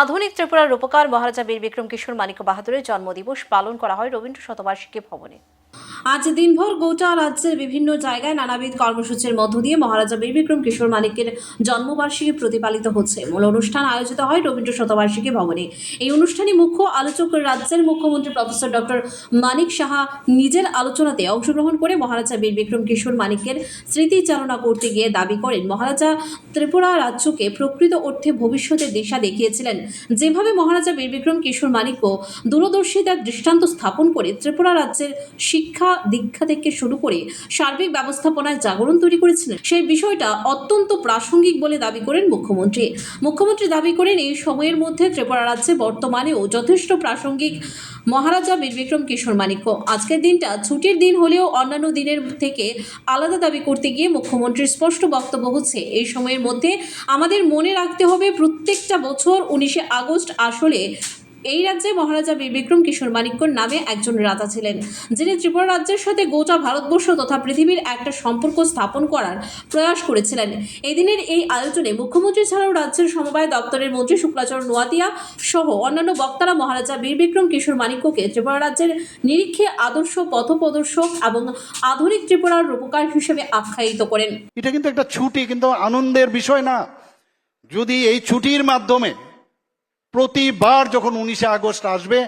আধুনিক ত্রিপুরার রূপকার মহারাজা বীর বিক্রম কিশোর মানিক বাহাদুরের জন্মদিবস পালন করা হয় রবীন্দ্র শতবার্ষিকী ভবনে। আজ দিনভর গোটা রাজ্যের বিভিন্ন জায়গায় নানাবিধ কর্মসূচির মধ্য দিয়ে মহারাজা বীর বিক্রম কিশোর মানিকের জন্মবার্ষিকী প্রতিপালিত হচ্ছে। মূল অনুষ্ঠান আয়োজিত হয় রবীন্দ্র শতবার্ষিকী ভবনে। এই অনুষ্ঠানে মুখ্য আলোচক রাজ্যের মুখ্যমন্ত্রী প্রফেসর ডক্টর মানিক সাহা নিজের আলোচনাতে অংশগ্রহণ করে মহারাজা বীর বিক্রম কিশোর মানিকের স্মৃতিচারণা করতে গিয়ে দাবি করেন, মহারাজা ত্রিপুরা রাজ্যকে প্রকৃত অর্থে ভবিষ্যতের দিশা দেখিয়েছিলেন। যেভাবে মহারাজা বীর বিক্রম কিশোর মানিক্য দূরদর্শিতার দৃষ্টান্ত স্থাপন করে ত্রিপুরা রাজ্যের শিক্ষা দীক্ষা থেকে শুরু করে সার্বিক ব্যবস্থাপনায় জাগরণ তৈরি করেছিলেন। সেই বিষয়টা অত্যন্ত প্রাসঙ্গিক বলে দাবি করেন মুখ্যমন্ত্রী। মুখ্যমন্ত্রী দাবি করেন, এই সময়ের মধ্যে ত্রিপুরা রাজ্যে বর্তমানেও যথেষ্ট প্রাসঙ্গিক মহারাজা বীর বিক্রম কিশোর মানিক্য। আজকের দিনটা ছুটির দিন হলেও অন্যান্য দিনের থেকে আলাদা দাবি করতে গিয়ে মুখ্যমন্ত্রীর স্পষ্ট বক্তব্য হচ্ছে, এই সময়ের মধ্যে আমাদের মনে রাখতে হবে প্রত্যেকটা বছর উনিশে আগস্ট আসলে এই রাজ্যে মহারাজা বীর বিক্রম কিশোর মানিক্যর নামে একজন রাজা ছিলেন, যিনি ত্রিপুরা রাজ্যের সাথে গোটা ভারতবর্ষ তথা পৃথিবীর একটা সম্পর্ক স্থাপন করার প্রয়াস করেছিলেন। এই দিনের এই আয়োজনে মুখ্যমন্ত্রী ছাড়াও রাজ্যের সমবায় দপ্তরের মন্ত্রী শুক্লাচরণ নোয়াতিয়া সহ অন্যান্য বক্তারা মহারাজা বীর বিক্রম কিশোর মানিক্যকে ত্রিপুরা রাজ্যের নিরীক্ষে আদর্শ, পথপ্রদর্শক এবং আধুনিক ত্রিপুরার রূপকার হিসেবে আখ্যায়িত করেন। এটা কিন্তু একটা ছুটি, কিন্তু আনন্দের বিষয় না। যদি এই ছুটির মাধ্যমে প্রতিবার যখন উনিশে আগস্ট আসবে,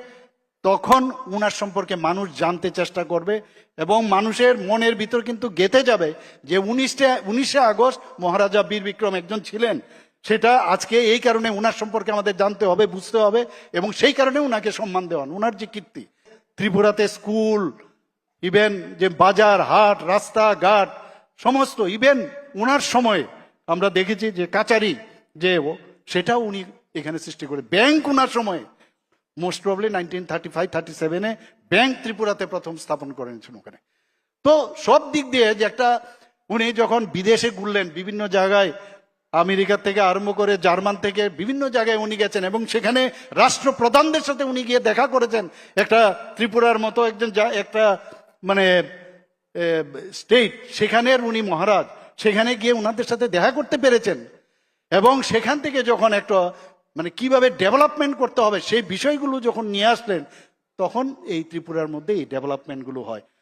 তখন উনার সম্পর্কে মানুষ জানতে চেষ্টা করবে এবং মানুষের মনের ভিতর কিন্তু গেঁথে যাবে যে উনিশে উনিশে আগস্ট মহারাজা বীর বিক্রম একজন ছিলেন। সেটা আজকে এই কারণে উনার সম্পর্কে আমাদের জানতে হবে, বুঝতে হবে এবং সেই কারণে উনাকে সম্মান দেওয়ান, উনার যে কীর্তি। ত্রিপুরাতে স্কুল, ইভেন যে বাজার, হাট, রাস্তা, ঘাট, সমস্ত, ইভেন উনার সময়ে আমরা দেখেছি যে কাচারি যে সেটাও উনি এখানে সৃষ্টি করে। ব্যাংক উনার সময়ে most probably nineteen thirty five thirty সেভেনে ব্যাংক ত্রিপুরাতে প্রথম স্থাপন করেছেন ওখানে। তো সব দিক দিয়ে যে একটা, উনি যখন বিদেশে ঘুরলেন, বিভিন্ন জায়গায় আমেরিকা থেকে আরম্ভ করে জার্মান থেকে বিভিন্ন জায়গায় উনি গেছেন এবং সেখানে রাষ্ট্রপ্রধানদের সাথে উনি গিয়ে দেখা করেছেন। একটা ত্রিপুরার মতো একজন যা- একটা মানে স্টেট সেখানের উনি মহারাজ, সেখানে গিয়ে ওনাদের সাথে দেখা করতে পেরেছেন। এবং সেখান থেকে যখন একটা মানে কীভাবে ডেভেলপমেন্ট করতে হবে সেই বিষয়গুলো যখন নিয়ে আসলেন, তখন এই ত্রিপুরার মধ্যে এই ডেভেলপমেন্টগুলো হয়।